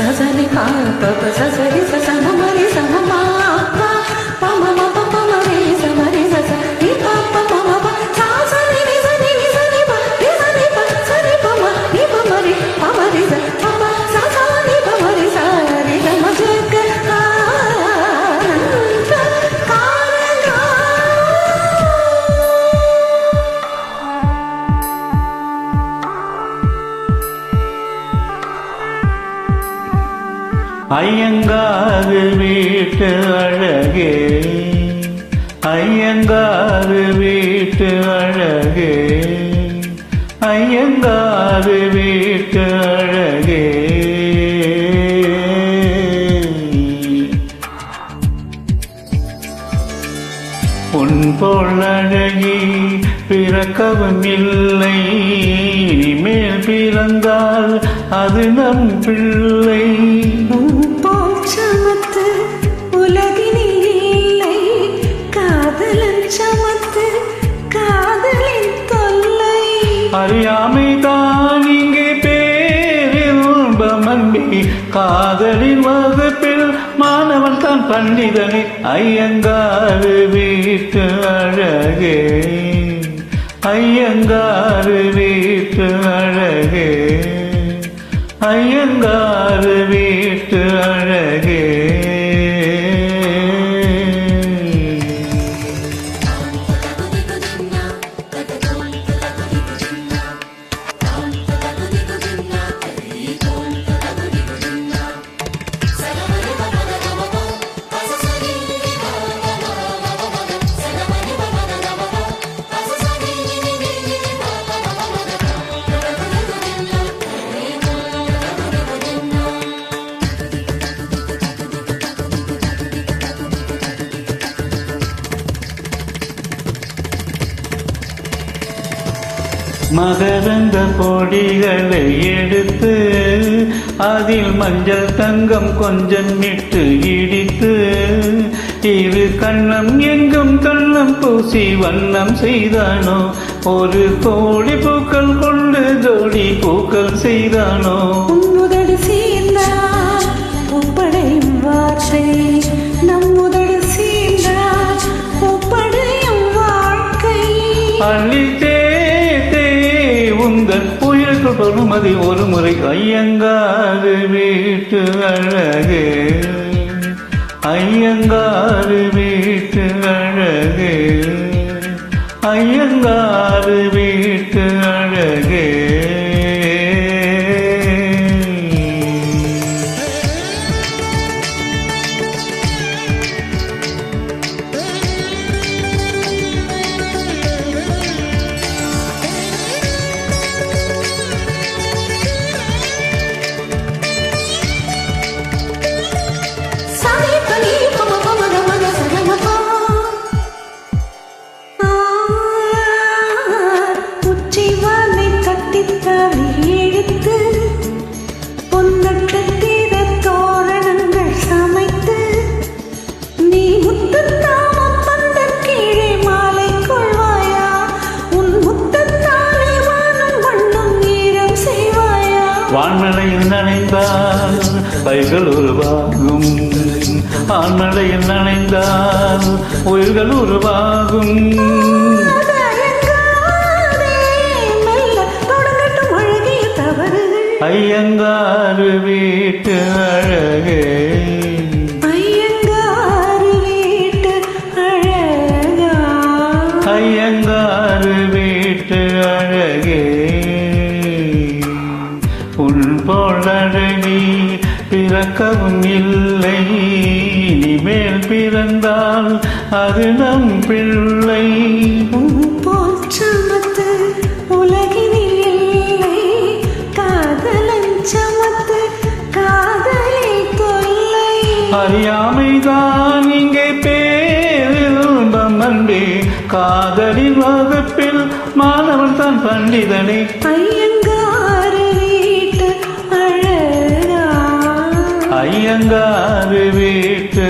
సజని పా ప సజని సమ మరి సమ మా పమ ஐயங்காறு வீட்டு அழகே. ஐயங்காறு வீட்டு அழகே. ஐயங்காறு வீட்டு அழகே. உன் போல் அழகி பிறக்கவும் இல்லை. இனிமேல் பிறந்தால் அது நம் பிள்ளை. அறியாமை தான் இங்கே பேரின்பம் அன்பி காதலின் வகுப்பில் மாணவன் தான் பண்டிதனே ஐயங்காறு வீட்டு அழகே. ஐயங்காறு வீட்டு அழகே. மகரந்த பொடிகளை எடுத்து அதில் மஞ்சள் தங்கம் கொஞ்சம் இட்டு இடித்து இரு கண்ணம் எங்கும் கண்ணம் பூசி வண்ணம் செய்தானோ? ஒரு கோடி பூக்கள் கொண்டு ஜோடி பூக்கள் செய்தானோ? உங்கள் உயிருக்கு பொறுமதி ஒரு முறை ஐயங்காறு வீட்டு அழகே. ஐயங்காறு வீட்டு அழகே. ஐயங்காறு வீட்டு வான்மழையில் நனைந்தால் பயிர்கள் உருவாகும். ஆண்மழையில் நனைந்தால் உயிர்கள் உருவாகும். ஐயங்காறு வீட்டு அழகே. உன் போல் அழகி பிறக்கவும் இல்லை. இனிமேல் பிறந்தால் அது நம் பிள்ளை. போல் சமத்து உலகினில் இல்லை. காதலன் சமத்து காதலி தொல்லை. அறியாமைதான் இங்கே பேரின்பம் அன்பே. காதலின் வகுப்பில் மாணவன் தான் பண்டிதனே. மயங்காது வீட்டு